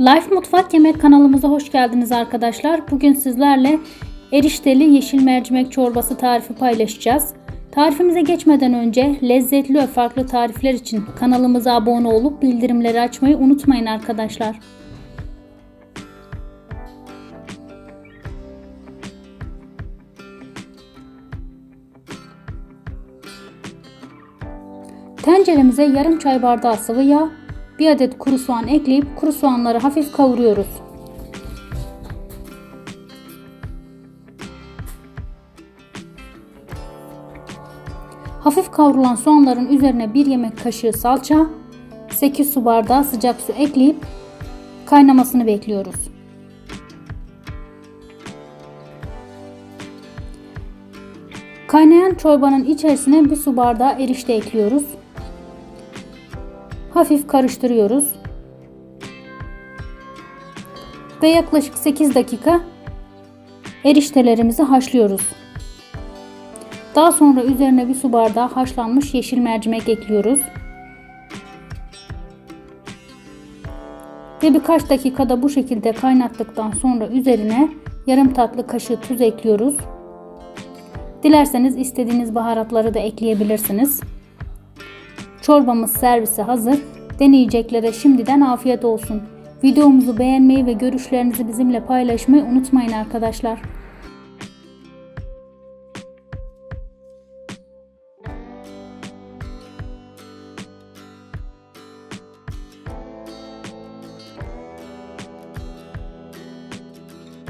Life Mutfak Yemek kanalımıza hoş geldiniz arkadaşlar. Bugün sizlerle erişteli yeşil mercimek çorbası tarifi paylaşacağız. Tarifimize geçmeden önce lezzetli ve farklı tarifler için kanalımıza abone olup bildirimleri açmayı unutmayın arkadaşlar. Tenceremize yarım çay bardağı sıvı yağ, bir adet kuru soğan ekleyip kuru soğanları hafif kavuruyoruz. Hafif kavrulan soğanların üzerine bir yemek kaşığı salça, 8 su bardağı sıcak su ekleyip kaynamasını bekliyoruz. Kaynayan çorbanın içerisine bir su bardağı erişte ekliyoruz. Hafif karıştırıyoruz. Ve yaklaşık 8 dakika eriştelerimizi haşlıyoruz. Daha sonra üzerine bir su bardağı haşlanmış yeşil mercimek ekliyoruz. Ve birkaç dakikada bu şekilde kaynattıktan sonra üzerine yarım tatlı kaşığı tuz ekliyoruz. Dilerseniz istediğiniz baharatları da ekleyebilirsiniz. Çorbamız servise hazır. Deneyeceklere şimdiden afiyet olsun. Videomuzu beğenmeyi ve görüşlerinizi bizimle paylaşmayı unutmayın arkadaşlar.